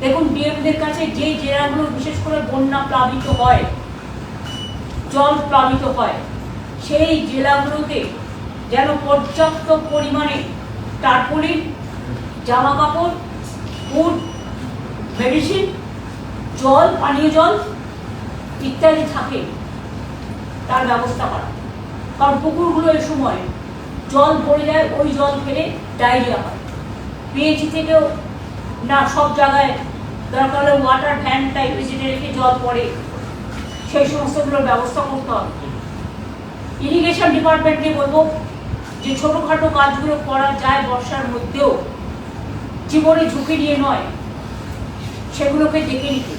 দেখুন ডিএমদের কাছে যে জেলাগুলো বিশেষ করে বন্যা প্লাবিত হয়, জল প্লাবিত হয়, সেই জেলাগুলোতে যেন পর্যাপ্ত পরিমাণে টার্পোলিন জামা কাপড় ফুড মেডিসিন জল, পানীয় জল ইত্যাদি থাকে, তার ব্যবস্থা করা। কারণ পুকুরগুলো এই সময় জল পড়ে যায়, ওই জল ফেলে ডায়রিয়া হয়। পিএইচি থেকেও না, সব জায়গায় দরকার হলে ওয়াটার ভ্যান টাইপ যেটা রেখে জল পড়ে, সেই সমস্তগুলোর ব্যবস্থা করতে হবে। ইরিগেশন ডিপার্টমেন্টকে বলব যে, ছোটোখাটো কাজগুলো করা যায় বর্ষার মধ্যেও। জীবনে ঝুঁকি নিয়ে নয়, সেগুলোকে দেখে নিতে।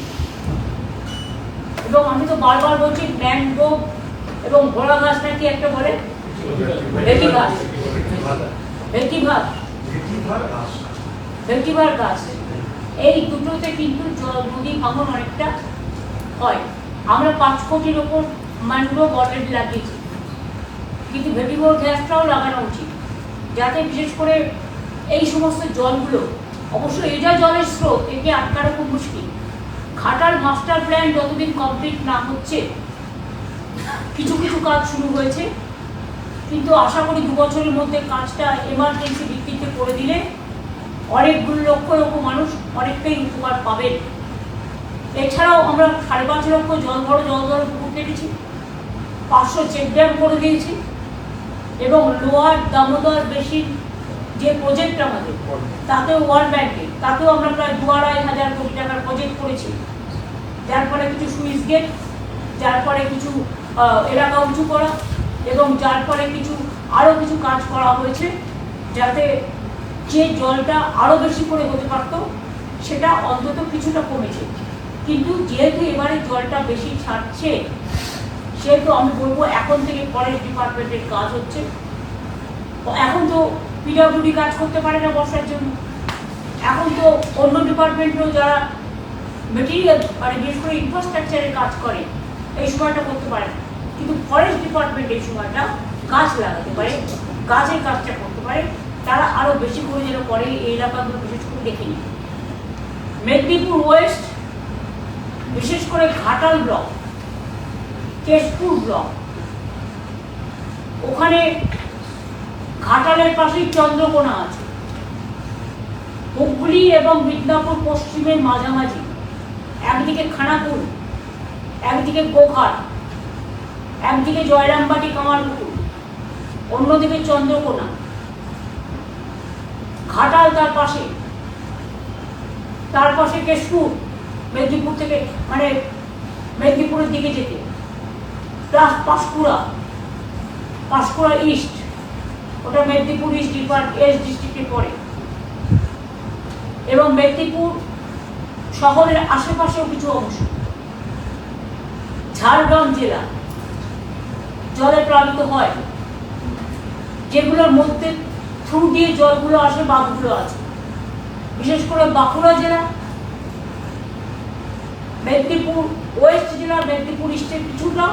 এবং আমি তো বারবার বলছি ম্যানগ্রোভ এবং ঘোড়া গাছ নাকি একটা বলে? ভেটি গাছ ভেটি ভাগ ভেটিভার গাছ। এই দুটোতে কিন্তু নদী ভাঙন অনেকটা হয়। আমরা পাঁচ কোটির ওপর ম্যানগ্রোভ অলরেডি লাগিয়েছি। কিন্তু ভেটিভোর গ্যাসটাও লাগানো উচিত। যাতে বিশেষ করে এই সমস্ত জলগুলো, অবশ্য এই যা জলের স্রোত, একে আটকানো খুব মুশকিল। ঘাটাল মাস্টার প্ল্যান যতদিন কমপ্লিট না হচ্ছে, কিছু কিছু কাজ শুরু হয়েছে। কিন্তু আশা করি দু বছরের মধ্যে কাজটা এমার্জেন্সি ভিত্তিতে করে দিলে অনেকগুলো লক্ষ লক্ষ মানুষ অনেকটাই উপকার পাবেন। এছাড়াও আমরা সাড়ে পাঁচ লক্ষ জল বড় জল ধরে পুকুর কেটেছি, পাঁচশো চেক ড্যাম করে দিয়েছি, এবং লোয়ার দামোদর বেশি যে প্রজেক্ট আমাদের, তাতেও ওয়ার্ল্ড ব্যাংকে তাতেও আমরা প্রায় দু আড়াই হাজার কোটি টাকার প্রজেক্ট করেছি। যার ফলে কিছু সুইচ গেট, যার ফলে কিছু এলাকা উঁচু করা, এবং যার ফলে কিছু, আরও কিছু কাজ করা হয়েছে, যাতে যে জলটা আরও বেশি করে হতে পারত, সেটা অন্তত কিছুটা কমেছে। কিন্তু যেহেতু এবারে জলটা বেশি ছাড়ছে, সেহেতু আমি বলব এখন থেকে ফরেস্ট ডিপার্টমেন্টের কাজ হচ্ছে। এখন তো পিডব্লিউডি কাজ করতে পারে না বর্ষার জন্য। এখন তো অন্য ডিপার্টমেন্টও যারা মেটেরিয়াল মানে বিশেষ করে ইনফ্রাস্ট্রাকচারের কাজ করে, এই সময়টা করতে পারে কিন্তু ফরেস্ট ডিপার্টমেন্ট এই সময়টা গাছ লাগাতে পারে, গাছের কাজটা করতে পারে। তারা আরও বেশি করে যেন করে, এই এলাকাগুলো বিশেষ করে দেখে মেদিনীপুর ওয়েস্ট, বিশেষ করে ঘাটাল ব্লক কেশপুর ব্লক, ওখানে ঘাটালের পাশেই চন্দ্রকোনা আছে। হুগলি এবং মিদনাপুর পশ্চিমের মাঝামাঝি, একদিকে খানাপুর একদিকে গোঘাট, একদিকে জয়রামবাটি কামারপুর অন্যদিকে চন্দ্রকোনা। ঘাটাল তার পাশে। তার পাশে কেশপুর মেদিনীপুর থেকে মানে মেদিনীপুরের দিকে যেতে। প্লাস পাঁশকুড়া পাঁশকুড়া ইস্ট, ওটা মেদিনীপুর ইস্ট ডিপার্ট, এস ডিস্ট্রিক্টে পড়ে। এবং মেদিনীপুর শহরের আশেপাশেও কিছু অংশ। ঝাড়গ্রাম জেলা জলে প্লাবিত হয়, যেগুলোর মধ্যে থ্রু দিয়ে জলগুলো আসে, বাঁধগুলো আছে। বিশেষ করে বাঁকুড়া জেলা, মেদিনীপুর, ওয়েস্ট জেলা, মেদিনীপুর ইস্টের কিছুটা।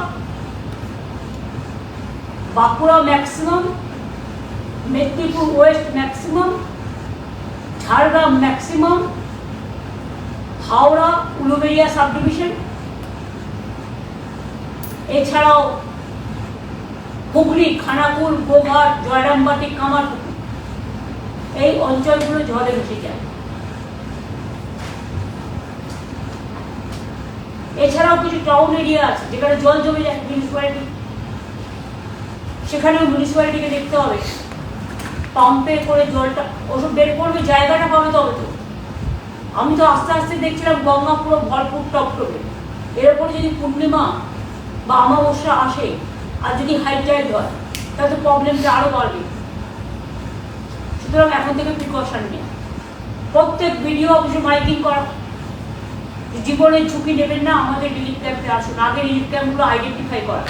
Bankura maximum, Medinipur west maximum, Jhargram maximum, Howrah, Uluberia sub division এছাড়াও হুগলি, খানাকুল, গোঘাট, জয়রামবাটি, কামারপুকুর। এই অঞ্চলগুলো জলে ভেসে যায়। এছাড়াও কিছু টাউন এরিয়া আছে, যেখানে জল জমে যায় মিউনিসিপ্যালিটি সেখানেও মিউনিসিপ্যালিটিকে দেখতে হবে। পাম্পে করে জলটা ওসব বের করবে, জায়গাটা পাবে তবে তো। আমি তো আস্তে আস্তে দেখছিলাম গঙ্গা পুরো ভরপুর টপটপে এরপরে যদি পূর্ণিমা বা অমাবস্যা আসে, আর যদি হাই টাইড হয়, তাহলে তো প্রবলেমটা আরও বাড়বে। সুতরাং এখন থেকে প্রিকশন নেই প্রত্যেক ভিডিও অবশ্য মাইকিং করা। জীবনের ঝুঁকি নেবেন না, আমাদের রিলিফ ক্যাম্পে আসুন। আগে রিলিফ ক্যাম্পগুলো আইডেন্টিফাই করা